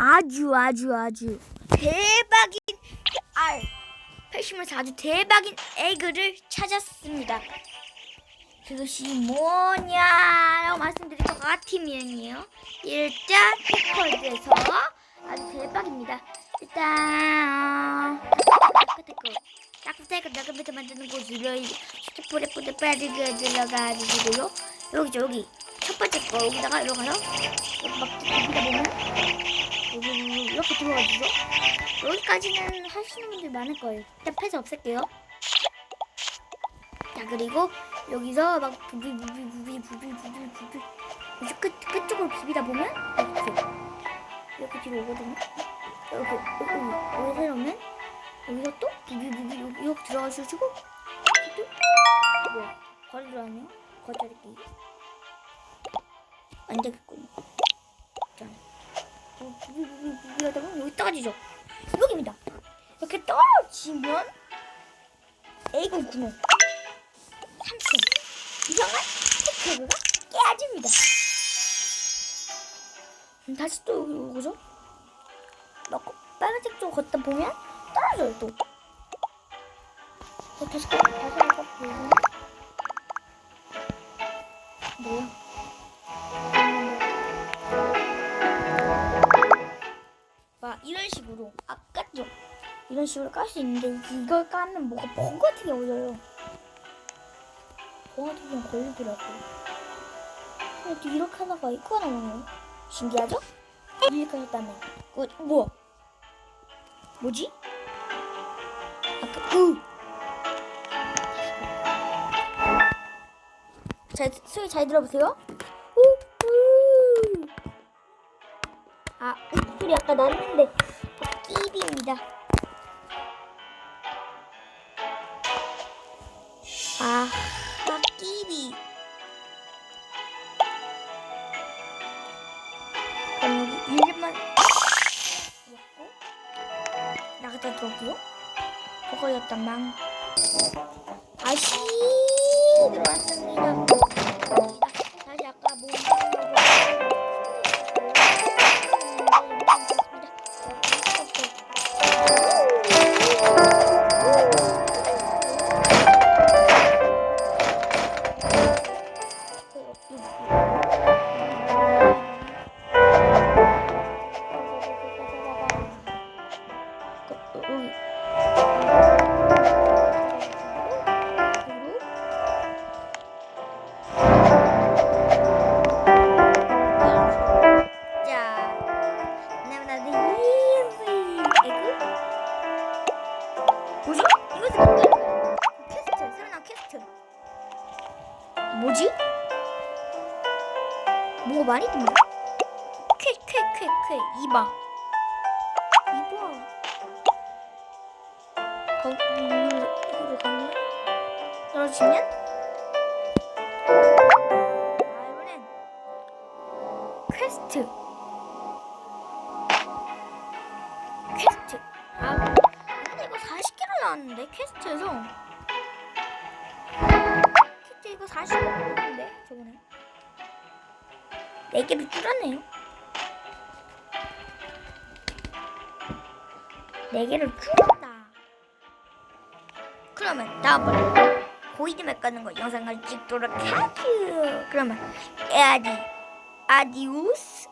아주 아주 아주 대박인 알 팩심에서 아주 대박인 에그를 찾았습니다. 그것이 뭐냐라고 말씀드릴 것 같으면요. 일단 패커드에서 아주 대박입니다. 일단 따끈따끈 따끈부터 만드는 곳으로 스티플에 뿌려 빠지게 들어가지고요. 여기죠 여기 첫 번째 거 여기다가 이렇게 가서 여기 막 보면 어가지고 여기까지는 하시는 분들 많을 거예요. 일단 패스 없앨게요. 자 그리고 여기서 막 부비 부비 부비 부비 부비 부비 이제 끝 끝쪽으로 비비다 보면 이렇게 이렇게 뒤로 오거든요. 이렇게 여기 여기 세우면 여기서 또 비비 비비 여기 이렇게 들어가시고 또 뭐야 거리로 하네요. 거리자리끼 안 되겠군요. 보면 여기 떨어지죠. 여기입니다. 이렇게 떨어지면 에이군 구멍 3층 이상한 테크가 깨집니다. 음, 다시 또 여기 오죠? 막 빨간색 쪽 걷다 보면 떨어져요 또. 어, 다시 가, 다시 가서 보면 뭐야? 식으로 아까죠? 이런 식으로 깔 수 있는데 이걸 까면 뭐가 벙 같은 게 올려요. 벙 같은 게 걸리더라고요. 근데 또 이렇게 하다가 이거 나오네요. 신기하죠? 이렇게 하셨다면 그 뭐야? 뭐지? 아까 으 잘, 소리 잘 들어보세요. 우, 우. 아, 으 소리 아까 났는데 어, 끼비입니다. 아, 아 끼비. 그럼 여기 일만 먹고 나갔다 들어올게요. 버거였단 망. 다시 들어왔습니다. 많이 듭니다 쾌쾌쾌쾌 이봐. 이봐. 거기 이리로 가면 떨어지면? 아 이번엔 퀘스트. 퀘스트. 아 근데 이거 40개로 나왔는데 퀘스트에서? 퀘스트 이거 40개 나왔는데 저번에 4개로 줄었네요. 4개를 줄였다. 그러면 다음번에 고이드맥 가는 거 영상을 찍도록 하죠 그러면 에아디 아디우스